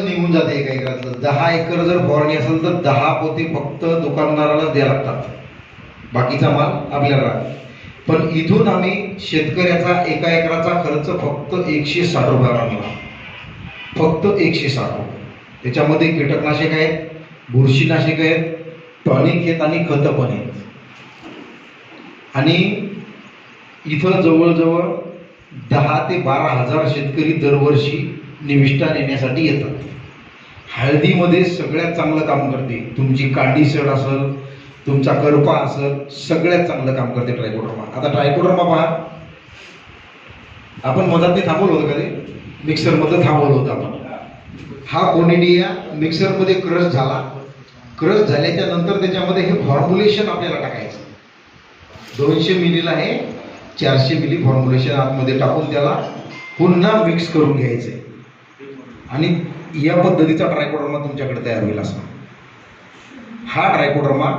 एकराचं निघून जाते एका एकरातलं दहा एकर जर फवारणी असेल तर दहा पोते फक्त दुकानदाराला द्यायला लागतात बाकीचा माल आपल्याला पण इथून आम्ही शेतकऱ्याचा एका एकराचा खर्च फक्त एकशे साठ रुपयावर आणला फक्त एकशे साठ रुपये. त्याच्यामध्ये कीटकनाशक आहेत बुरशीनाशक आहेत टॉनिक आहेत आणि खतं पण आहेत. आणि इथं जवळजवळ दहा ते बारा हजार शेतकरी दरवर्षी निविष्ठा नेण्यासाठी येतात. हळदीमध्ये सगळ्यात चांगलं काम करते. तुमची कांडी सड असेल तुमचा करपा असेल सगळ्यात चांगलं काम करते ट्रायकोड्रमा. आता ट्रायकोड्रमा पहा. आपण मधात ते थांबवलं होतं का ते? मिक्सरमध्ये थांबवलं होतं आपण. हा कोनिडिया मिक्सरमध्ये क्रश झाला. क्रश झाल्याच्यानंतर त्याच्यामध्ये हे फॉर्म्युलेशन आपल्याला टाकायचं. दोनशे मिलीला हे चारशे मिली फॉर्म्युलेशन आतमध्ये टाकून त्याला पुन्हा मिक्स करून घ्यायचे आणि या पद्धतीचा ट्रायकोडर्मा तुमच्याकडे तयार होईल असा. हा ट्रायकोडर्मा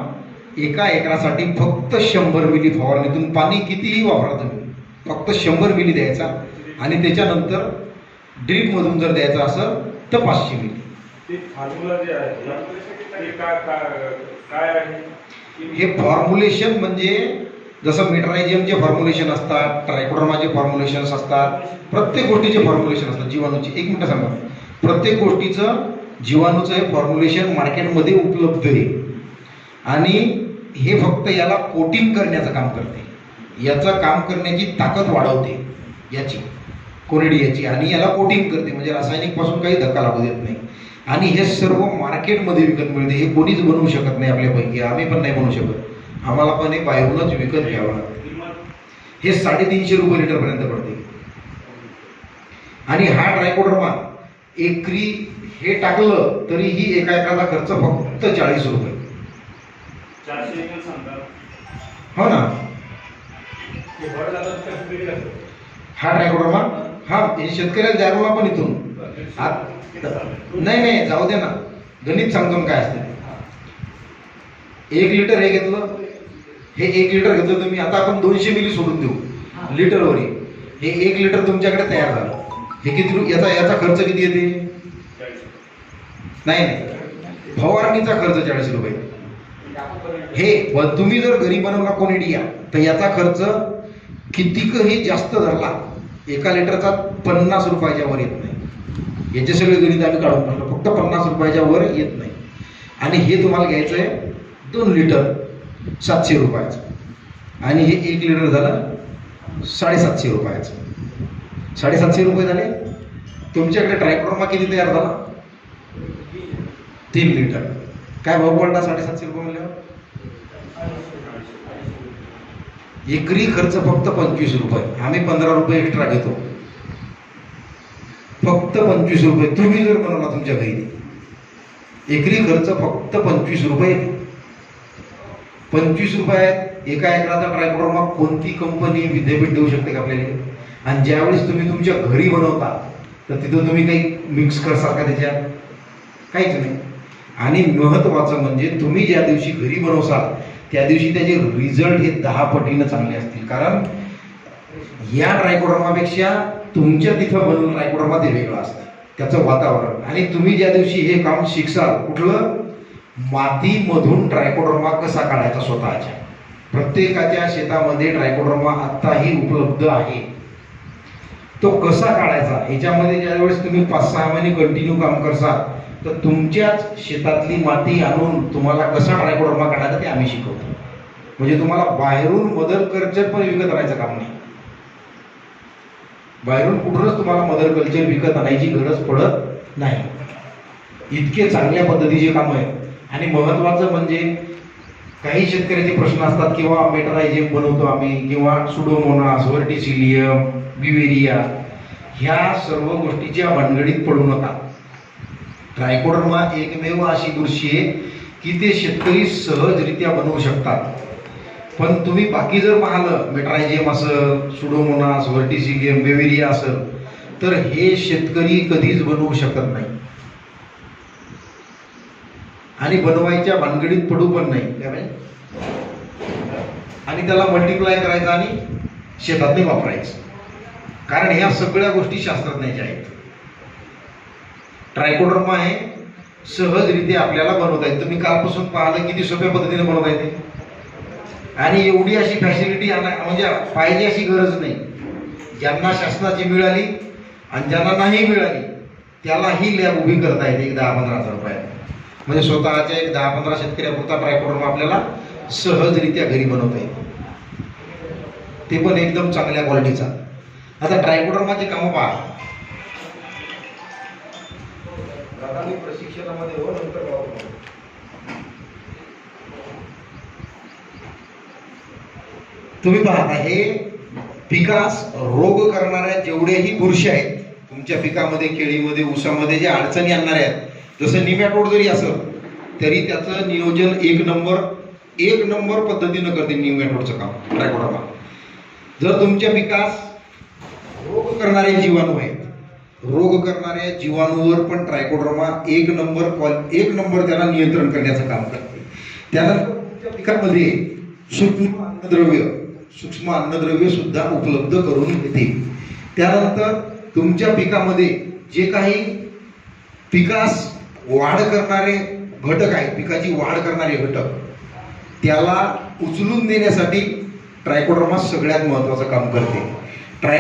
एका एकरासाठी फक्त शंभर मिली फवारणीतून पाणी कितीही वापरा तुम्ही. फक्त शंभर मिली द्यायचा आणि त्याच्यानंतर ड्रीपमधून जर द्यायचा असेल तर पाचशे मिली. हे फॉर्म्युलेशन म्हणजे जसं मेट्रायझियमचे फॉर्म्युलेशन असतात ट्रायकोडर्माचे फॉर्म्युलेशन्स असतात प्रत्येक गोष्टीचे फॉर्म्युलेशन असतात. जीवाणूचे. एक मिनिट सांगा प्रत्येक गोष्टीचं जीवाणूचं हे फॉर्म्युलेशन मार्केटमध्ये उपलब्ध आहे. आणि हे फक्त याला कोटिंग करण्याचं काम करते. याचं काम करण्याची ताकद वाढवते याची कोरिडियाची आणि याला कोटिंग करते म्हणजे रासायनिकपासून काही धक्का लागू देत नाही. आणि हे सर्व मार्केटमध्ये विकत मिळते. हे कोणीच बनवू शकत नाही आपल्यापैकी आम्ही पण नाही बनवू शकत. आम्हाला पण हे बाहेरूनच विकत घ्यावं लागतं. हे साडेतीनशे रुपये लिटरपर्यंत पडते. आणि हा ट्रायकोडर्मा एकरी हे टाकलं तरीही एका एकाचा खर्च फक्त चाळीस रुपये. हो ना. हा ट्रायकोडर्मा हा हे शेतकऱ्याला द्यायला पण इथून? नाही नाही जाऊ दे ना. गणित सांगतो काय असते एक लिटर हे घेतलं. हे एक लिटर घेतलं तुम्ही आता आपण दोनशे मिली सोडून देऊ. लिटरवर. हे एक लिटर तुमच्याकडे तयार झालं. हे किती याचा याचा खर्च किती येते? नाही. नाही फवारणीचा खर्च चाळीस रुपये. हे व तुम्ही जर घरी बनवला कोणीडिया तर याचा खर्च कितीकही जास्त धरला एका लिटरचा पन्नास रुपयाच्या वर येत नाही. याचे सगळे गणित आम्ही काढून टाकलं. फक्त पन्नास रुपयाच्या वर येत नाही. आणि हे तुम्हाला घ्यायचं आहे दोन लिटर सातशे रुपयाचं. आणि हे एक लिटर झालं साडेसातशे रुपयाचं. साडेसातशे रुपये झाले. तुमच्याकडे ट्रायक्रोमा किती तयार झाला? तीन लिटर. काय भाव पडला साडेसातशे रुपये म्हणल्यावर? एकरी खर्च फक्त पंचवीस रुपये. आम्ही पंधरा रुपये एक्स्ट्रा घेतो. फक्त पंचवीस रुपये. तुम्ही जर बनवला तुमच्या घरी एकरी खर्च फक्त पंचवीस रुपये. पंचवीस रुपयात एका एकराचा ट्रायक्रोमा कोणती कंपनी विद्यापीठ देऊ शकते का आपल्याला? आणि ज्यावेळेस तुम्ही तुमच्या घरी बनवता तर तिथं तुम्ही काही मिक्स करसाल का त्याच्यात? काहीच नाही. आणि महत्वाचं म्हणजे तुम्ही ज्या दिवशी घरी बनवसाल त्या दिवशी त्याचे रिझल्ट हे दहा पटीनं चांगले असतील. कारण या ट्रायकोडर्मापेक्षा तुमच्या तिथं बनवून ट्रायकोडर्मा ते वेगळं असतं. त्याचं वातावरण. आणि तुम्ही ज्या दिवशी हे काम शिकसाल कुठलं? मातीमधून ट्रायकोडर्मा कसा काढायचा स्वतःच्या? प्रत्येकाच्या शेतामध्ये ट्रायकोडर्मा आत्ताही उपलब्ध आहे. तो कसा काढायचा? याच्यामध्ये ज्यावेळेस तुम्ही पाच सहा महिने कंटिन्यू काम करसाल तर तुमच्याच शेतातली माती आणून तुम्हाला कसा ट्रायकोडर्मा काढायचा ते आम्ही शिकवतो. म्हणजे तुम्हाला बाहेरून मदर कल्चर पण विकत आणायचं काम नाही. बाहेरून कुठूनच तुम्हाला मदर कल्चर विकत आणायची गरज पडत नाही. इतके चांगल्या पद्धतीचे काम आहे आणि महत्वाचं म्हणजे काही शेतकऱ्याचे प्रश्न असतात किंवा मेटरायझियम बनवतो आम्ही किंवा सुडोमोनास व्हर्टिसिलियम बिवेरिया ह्या सर्व गोष्टीच्या भानगडीत पडू नका. ट्रायकोडर्मा एकमेव अशी बुरशी आहे की ते शेतकरी सहजरित्या बनवू शकतात. पण तुम्ही बाकी जर पाहिलं मेट्रायझियम असं सुडोमोनास व्हर्टिसिलियम बेवेरिया असं तर हे शेतकरी कधीच बनवू शकत नाही. आणि बनवायच्या भानगडीत पडू पण नाही. काय आणि त्याला मल्टिप्लाय करायचं आणि शेतात नाही वापरायचं. कारण ह्या सगळ्या गोष्टी शास्त्रज्ञाच्या आहेत. ट्रायकोडर्मा हे सहजरित्या आपल्याला बनवता येईल. तुम्ही कालपासून पाहिलं किती सोप्या पद्धतीने बनवता येते. आणि एवढी अशी फॅसिलिटी म्हणजे पाहिजे अशी गरज नाही. ज्यांना शासनाची मिळाली आणि ज्यांना नाही मिळाली त्याला ही लॅब उभी करता येते एक दहा पंधरा हजार रुपयात. म्हणजे स्वतःच्या एक दहा पंधरा शेतकऱ्यापुरता ट्रायकोडर्मा आपल्याला सहजरित्या घरी बनवता येते. ते पण एकदम चांगल्या क्वालिटीचा आता ट्रायकोडर्माची कामं पहा. प्रशिक्षणामध्ये हो नंतर. तुम्ही पाहता हे पिकास रोग करणाऱ्या जेवढेही बुरशी आहेत तुमच्या पिकामध्ये केळीमध्ये ऊसामध्ये जे अडचणी आणणाऱ्या आहेत जसं निमॅटोड जरी असं तरी त्याचं नियोजन एक नंबर एक नंबर पद्धतीनं करते निमॅटोडचं काम. ट्रायकोडर्मा जर तुमच्या पिकास रोग करणारे जीवाणू आहेत. रोग करणाऱ्या जीवाणूवर पण ट्रायकोड्रमा एक नंबर कॉल एक नंबर त्याला नियंत्रण करण्याचं काम करते. त्यानंतर तुमच्या पिकामध्ये सूक्ष्म अन्नद्रव्य सूक्ष्म अन्नद्रव्य सुद्धा उपलब्ध करून देते. त्यानंतर तुमच्या पिकामध्ये जे काही पिकास वाढ करणारे घटक आहेत पिकाची वाढ करणारे घटक त्याला उचलून देण्यासाठी ट्रायकोड्रमा सगळ्यात महत्वाचं काम करते. ट्राय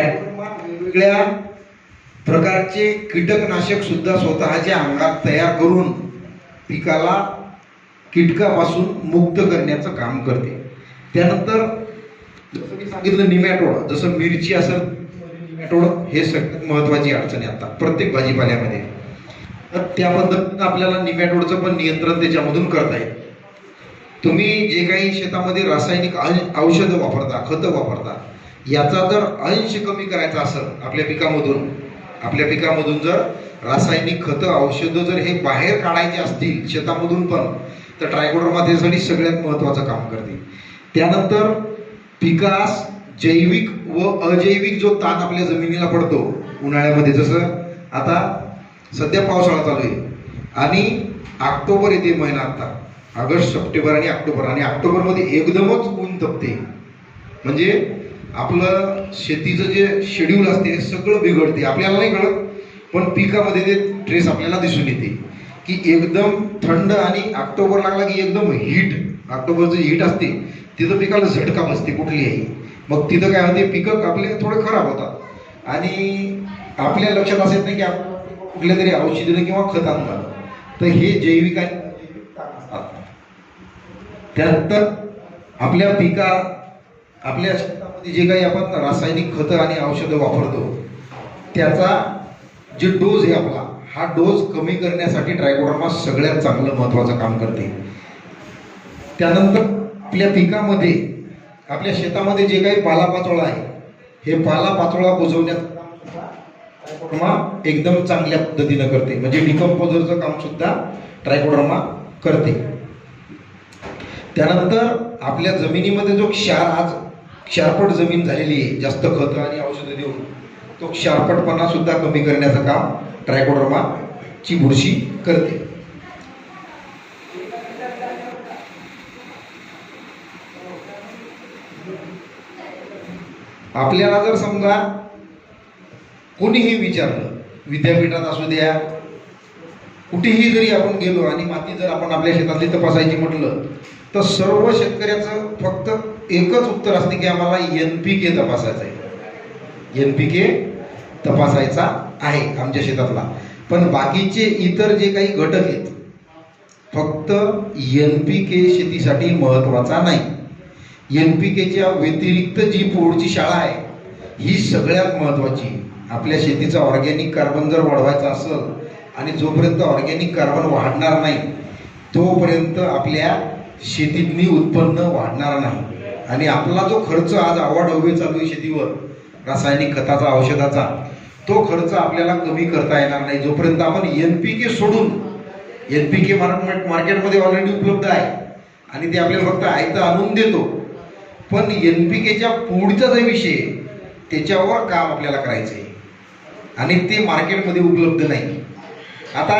वेगवेगळ्या प्रकारचे कीटकनाशक सुद्धा स्वतःच्या अंगात तयार करून पिकाला कीटकापासून मुक्त करण्याचं काम करते. त्यानंतर जसं मी सांगितलं निमॅटोड जसं मिरची असेल निमॅटोड हे सगळ्यात महत्वाची अडचण आहे आता प्रत्येक भाजीपाल्यामध्ये. तर त्या पद्धतीनं आपल्याला निमॅटोडचं पण नियंत्रण त्याच्यामधून करता येईल. तुम्ही जे काही शेतामध्ये रासायनिक औषधं वापरता खतं वापरता याचा जर अंश कमी करायचा असेल आपल्या पिकामधून आपल्या पिकामधून जर रासायनिक खतं औषधं जर हे बाहेर काढायचे असतील शेतामधून पण तर ट्रायकोडर्मा त्यासाठी सगळ्यात महत्त्वाचं काम करते. त्यानंतर पिकास जैविक व अजैविक जो ताण आपल्या जमिनीला पडतो उन्हाळ्यामध्ये जसं आता सध्या पावसाळा चालू आहे आणि ऑक्टोबर येते महिना आता ऑगस्ट सप्टेंबर आणि ऑक्टोबर आणि ऑक्टोबरमध्ये एकदमच ऊन तपते. म्हणजे आपलं शेतीचं जे शेड्यूल असते सगळं बिघडते. आपल्याला नाही कळत पण पिकामध्ये ते ट्रेस आपल्याला दिसून येते. की एकदम थंड आणि ऑक्टोबर लागला की एकदम हीट ऑक्टोबरचं हीट असते तिथं पिकाला झटका बसते कुठलीही. मग तिथं काय होते पिकं आपले थोडे खराब होतात. आणि आपल्या लक्षात असेल नाही की आपण कुठल्या तरी औषधीनं किंवा खत आणतात. तर हे जैविक आणि त्यानंतर आपल्या पिका आपल्या जे काही आपण रासायनिक खतं आणि औषधं वापरतो त्याचा जे डोस आहे आपला हा डोस कमी करण्यासाठी ट्रायकोडर्मा सगळ्यात चांगलं महत्त्वाचं काम करते. त्यानंतर आपल्या पिकामध्ये आपल्या शेतामध्ये जे काही पालापाचोळा आहे हे पालापाचोळा बुजवण्यात ट्रायकोडर्मा एकदम चांगल्या पद्धतीनं करते. म्हणजे डिकम्पोजरचं काम सुद्धा ट्रायकोडर्मा करते. त्यानंतर आपल्या जमिनीमध्ये जो क्षार आज क्षारपट जमीन झालेली आहे जास्त खतं आणि औषधं देऊन. तो क्षारपटपणा सुद्धा कमी करण्याचं काम ट्रायकोडर्मा ची बुरशी करते. आपल्याला जर समजा कोणीही विचारलं विद्यापीठात असू द्या कुठेही जरी आपण गेलो आणि माती जर आपण आपल्या शेतातली तपासायची म्हटलं तर सर्व शेतकऱ्याचं फक्त एकच उत्तर असते की आम्हाला एन पी के तपासायचं आहे एन पी के तपासायचा आहे आमच्या शेतातला. पण बाकीचे इतर जे काही घटक आहेत फक्त एनपीके पी के शेतीसाठी महत्त्वाचा नाही. एन पी केच्या व्यतिरिक्त जी पुढची शाळा आहे ही सगळ्यात महत्त्वाची आपल्या शेतीचा ऑर्गॅनिक कार्बन जर वाढवायचा असेल आणि जोपर्यंत ऑर्गॅनिक कार्बन वाढणार नाही तोपर्यंत आपल्या शेतीतनी उत्पन्न वाढणार नाही. आणि आपला जो खर्च आज आवाढव्य चालू आहे शेतीवर रासायनिक खताचा औषधाचा तो खर्च आपल्याला कमी करता येणार नाही. जोपर्यंत आपण एन पी के सोडून एन पी के मार्केटमध्ये ऑलरेडी उपलब्ध आहे आणि ते आपल्याला फक्त आयत आणून देतो पण एन पी केच्या पुढचा जो विषय त्याच्यावर काम आपल्याला करायचं आहे. आणि ते मार्केटमध्ये उपलब्ध नाही. आता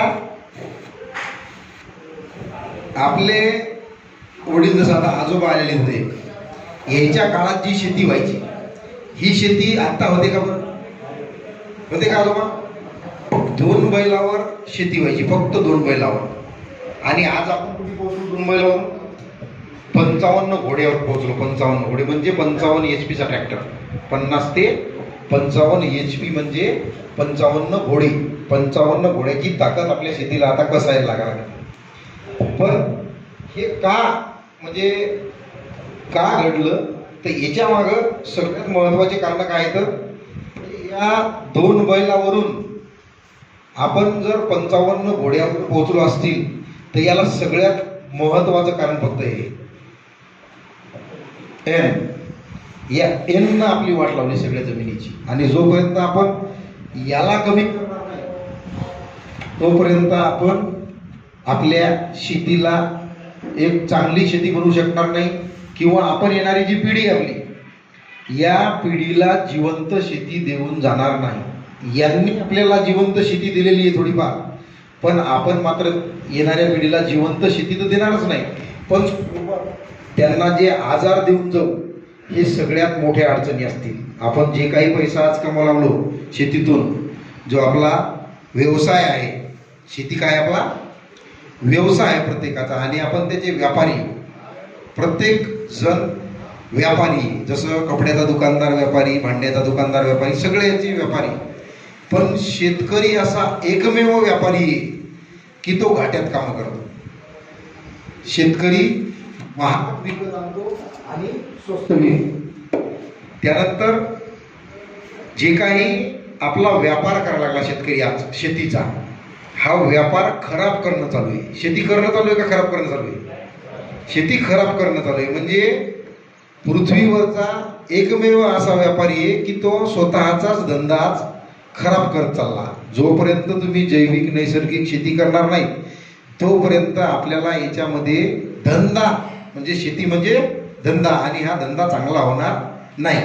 आपले वडील जसं आता आजोबा आलेले होते यांच्या काळात जी शेती व्हायची ही शेती आत्ता होते का बरं? होते का आजोबा? दोन बैलावर शेती व्हायची फक्त दोन बैलावर. आणि आज आपण कुठे पोहोचलो? दोन बैलावर. पंचावन्न घोड्यावर पोहोचलो. पंचावन्न घोडे म्हणजे पंचावन्न एच पीचा ट्रॅक्टर पन्नास ते पंचावन्न एच पी म्हणजे पंचावन्न घोडे. पंचावन्न घोड्याची ताकद आपल्या शेतीला आता कसायला लागणार पण हे का? म्हणजे का घडलं? तर याच्या मागं सगळ्यात महत्त्वाचे कारण काय तर या दोन बैलावरून आपण जर पंचावन्न घोड्यावर पोहोचलो असतील तर याला सगळ्यात महत्वाचं कारण फक्त हे. एन या एन आपली वाट लावली सगळ्या जमिनीची. आणि जोपर्यंत आपण याला कमी करणार नाही तोपर्यंत आपण आपल्या शेतीला एक चांगली शेती बनवू शकणार नाही. किंवा आपण येणारी जी पिढी आपली या पिढीला जिवंत शेती देऊन जाणार नाही. यांनी आपल्याला जिवंत शेती दिलेली आहे थोडीफार. पण आपण मात्र येणाऱ्या पिढीला जिवंत शेती तर देणारच नाही. पण त्यांना जे आजार देऊन जाऊ हे सगळ्यात मोठ्या अडचणी असतील. आपण जे काही पैसा आज कमाव लागलो शेतीतून जो आपला व्यवसाय आहे शेती काय आपला? व्यवसाय आहे प्रत्येकाचा. आणि आपण त्याचे व्यापारी. प्रत्येक जण व्यापारी जसं कपड्याचा दुकानदार व्यापारी भांड्याचा दुकानदार व्यापारी सगळे याचे व्यापारी. पण शेतकरी असा एकमेव व्यापारी आहे की तो घाट्यात काम करतो. शेतकरी महाग विकत आणतो आणि स्वस्त त्यानंतर जे काही आपला व्यापार करायला लागला शेतकरी आज शेतीचा हा व्यापार खराब करणं चालू आहे. शेती करणं चालू आहे का खराब करणं चालू आहे? शेती खराब करणं चालू आहे म्हणजे पृथ्वीवरचा एकमेव असा व्यापारी आहे की तो स्वतःचाच धंदाच खराब करत चालला. जोपर्यंत तुम्ही जैविक नैसर्गिक शेती करणार नाही तोपर्यंत आपल्याला याच्यामध्ये धंदा म्हणजे शेती म्हणजे धंदा आणि हा धंदा चांगला होणार नाही.